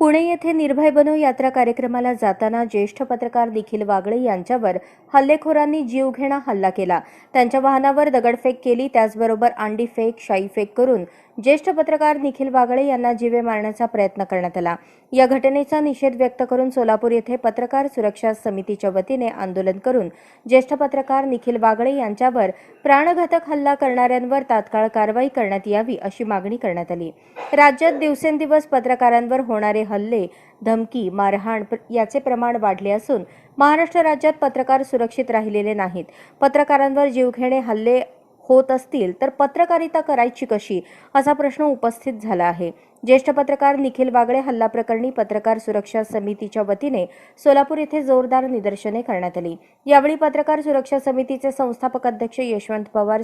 पुणे येथे निर्भय बनो यात्रा कार्यक्रमाला जाताना ज्येष्ठ पत्रकार निखिल वागळे यांच्यावर हल्लेखोरांनी जीवघेणा हल्ला केला. त्यांच्या वाहनावर दगडफेक केली त्याचबरोबर अंडी फेक शाई फेक करून ज्येष्ठ पत्रकार निखिल वागळे यांना जीवे मारण्याचा प्रयत्न करण्यात आला. या घटनेचा निषेध व्यक्त करून सोलापूर येथे पत्रकार सुरक्षा समितीच्या वतीने आंदोलन करून ज्येष्ठ पत्रकार निखिल वागळे यांच्यावर प्राणघातक हल्ला करणाऱ्यांवर तात्काळ कारवाई करण्यात यावी अशी मागणी करण्यात आली. राज्यात दिवसेंदिवस पत्रकारांवर होणारे हल्ले धमकी मारहाण प्र- याचे प्रमाण वाढले असून महाराष्ट्र राज्यात पत्रकार सुरक्षित राहिलेले नाहीत. पत्रकारांवर जीवघेणे हल्ले होत असतील तर पत्रकारिता करायची कशी? असा प्रश्न उपस्थित झाला आहे. ज्येष्ठ पत्रकार निखिल वागळे हल्ला प्रकरणी पत्रकार सुरक्षा समितीच्या वतीने सोलापूर येथे जोरदार निदर्शने करण्यात आली. यावेळी पत्रकार सुरक्षा समितीचे संस्थापक अध्यक्ष यशवंत पवार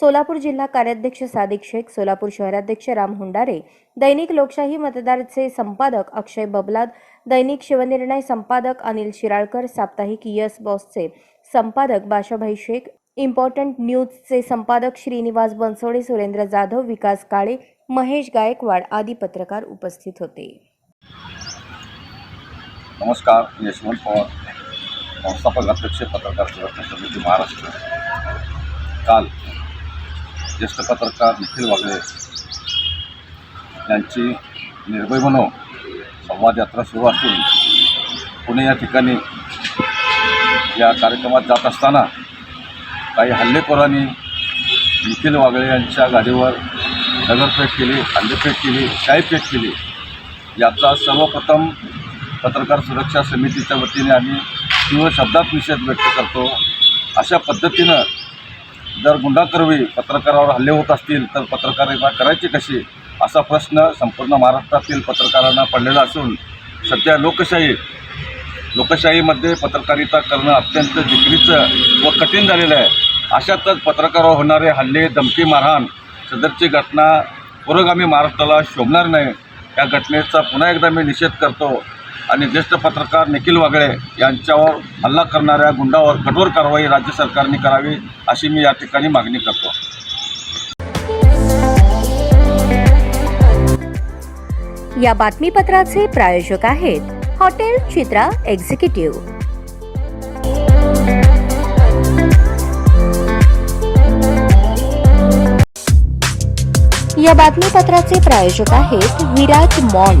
सोलापूर जिल्हा कार्याध्यक्ष सादिक शेख सोलापूर शहराध्यक्ष राम हुंडारे दैनिक लोकशाही मतदारचे संपादक अक्षय बबलाद दैनिक शिवनिर्णय संपादक अनिल शिराळकर साप्ताहिक यस बॉसचे संपादक बाशाभाई शेख इम्पॉर्टंट न्यूजचे संपादक श्रीनिवास बनसोडे सुरेंद्र जाधव विकास काळे महेश गायकवाड आदी पत्रकार उपस्थित होते. नमस्कार यशवंत पवार संस्थापक अध्यक्ष पत्रकार संघटना समिती महाराष्ट्र. काल ज्येष्ठ पत्रकार निखिल वागळे यांची निर्भय म्हणून संवाद यात्रा सुरू असून पुणे या ठिकाणी या कार्यक्रमात जात असताना काही हल्लेखोरांनी निखिल वागळे यांच्या गाडीवर दगडफेक केली हल्लेफेक केली शाईफेक केली. याचा सर्वप्रथम पत्रकार सुरक्षा समितीच्या वतीने आम्ही तीव्र शब्दात निषेध व्यक्त करतो. अशा पद्धतीनं जर गुंडाकरवी पत्रकारावर हल्ले होत असतील तर पत्रकारिता करायची कशी असा प्रश्न संपूर्ण महाराष्ट्रातील पत्रकारांना पडलेला असून सध्या लोकशाही लोकशाहीमध्ये पत्रकारिता करणं अत्यंत जिकरीचं व कठीण झालेलं आहे. अशातच पत्रकारावर होणारे हल्ले धमकी मारहाण सदरची घटना पुरोगामी महाराष्ट्राला शोभणार नाही. या घटनेचा पुन्हा एकदा मी निषेध करतो. आणि ज्येष्ठ पत्रकार निखिल वागळे यांच्यावर हल्ला करणाऱ्या गुंडावर कठोर कारवाई राज्य सरकारने करावी अशी मी या ठिकाणी मागणी करतो. या बातमीपत्राचे प्रायोजक आहेत हॉटेल चित्रा एक्झिक्युटिव्ह. या बातमीपत्राचे प्रायोजक आहेत विराज मॉल.